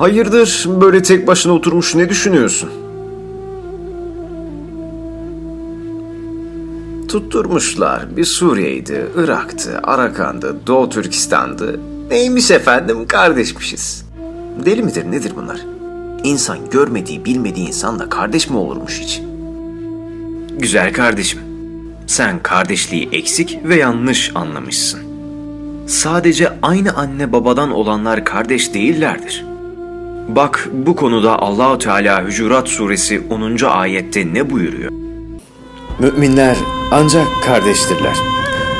Hayırdır böyle tek başına oturmuş ne düşünüyorsun? Tutturmuşlar. Bir Suriye'ydi, Irak'tı, Arakan'dı, Doğu Türkistan'dı. Neymiş efendim kardeşmişiz. Deli midir nedir bunlar? İnsan görmediği bilmediği insanla kardeş mi olurmuş hiç? Güzel kardeşim. Sen kardeşliği eksik ve yanlış anlamışsın. Sadece aynı anne babadan olanlar kardeş değillerdir. Bak bu konuda Allahu Teala Hucurat suresi 10. ayette ne buyuruyor? Müminler ancak kardeştirler.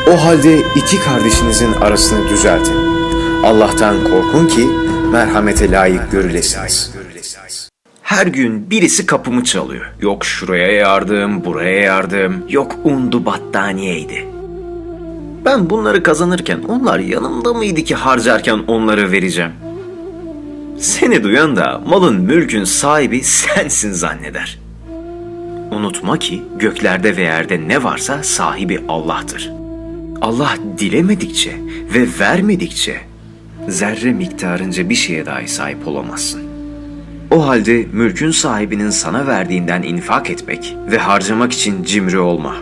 O halde iki kardeşinizin arasını düzeltin. Allah'tan korkun ki merhamete layık görülesiniz. Her gün birisi kapımı çalıyor. Yok şuraya yardım, buraya yardım, yok undu battaniyeydi. Ben bunları kazanırken onlar yanımda mıydı ki harcarken onları vereceğim? Seni duyan da malın mülkün sahibi sensin zanneder. Unutma ki göklerde ve yerde ne varsa sahibi Allah'tır. Allah dilemedikçe ve vermedikçe zerre miktarınca bir şeye dahi sahip olamazsın. O halde mülkün sahibinin sana verdiğinden infak etmek ve harcamak için cimri olma.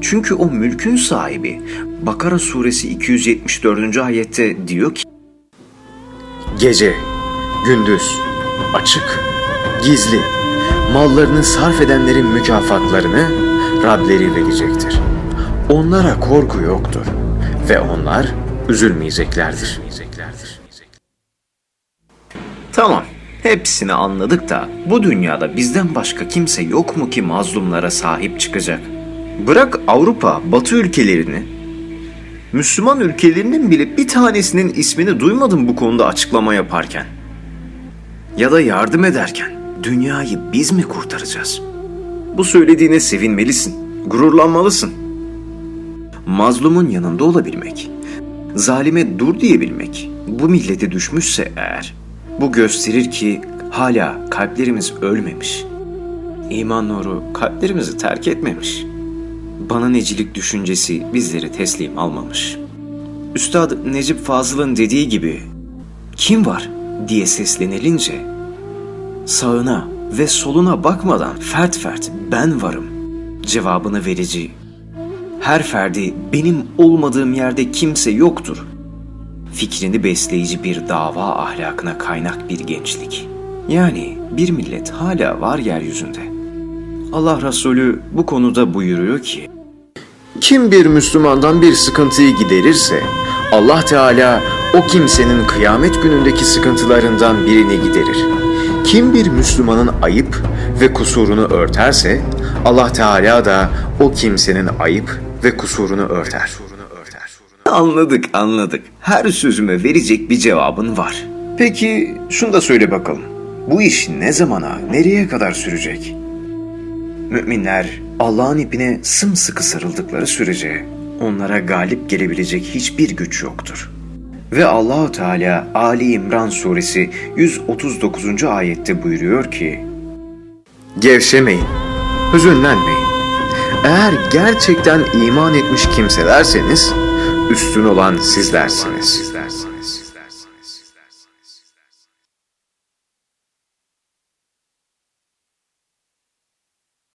Çünkü o mülkün sahibi Bakara suresi 274. ayette diyor ki Gece, gündüz, açık, gizli, mallarını sarf edenlerin mükafatlarını Rableri verecektir. Onlara korku yoktur ve onlar üzülmeyeceklerdir. Tamam, hepsini anladık da bu dünyada bizden başka kimse yok mu ki mazlumlara sahip çıkacak? Bırak Avrupa, Batı ülkelerini, Müslüman ülkelerinin bile bir tanesinin ismini duymadım bu konuda açıklama yaparken. Ya da yardım ederken. Dünyayı biz mi kurtaracağız? Bu söylediğine sevinmelisin, gururlanmalısın. Mazlumun yanında olabilmek, zalime dur diyebilmek, bu millete düşmüşse eğer, bu gösterir ki hala kalplerimiz ölmemiş. İman nuru kalplerimizi terk etmemiş. Bana necilik düşüncesi bizleri teslim almamış. Üstad Necip Fazıl'ın dediği gibi kim var diye seslenilince sağına ve soluna bakmadan fert fert ben varım cevabını verici. Her ferdi benim olmadığım yerde kimse yoktur. Fikrini besleyici bir dava ahlakına kaynak bir gençlik. Yani bir millet hala var yeryüzünde. Allah Resulü bu konuda buyuruyor ki kim bir Müslümandan bir sıkıntıyı giderirse Allah Teala o kimsenin kıyamet günündeki sıkıntılarından birini giderir. Kim bir Müslümanın ayıp ve kusurunu örterse Allah Teala da o kimsenin ayıp ve kusurunu örter. Anladık, anladık. Her sözüme verecek bir cevabın var. Peki şunu da söyle bakalım. Bu iş ne zamana, nereye kadar sürecek? Müminler Allah'ın ipine sımsıkı sarıldıkları sürece onlara galip gelebilecek hiçbir güç yoktur. Ve Allahu Teala Ali İmran suresi 139. ayette buyuruyor ki: Gevşemeyin, hüzünlenmeyin. Eğer gerçekten iman etmiş kimselerseniz üstün olan sizlersiniz.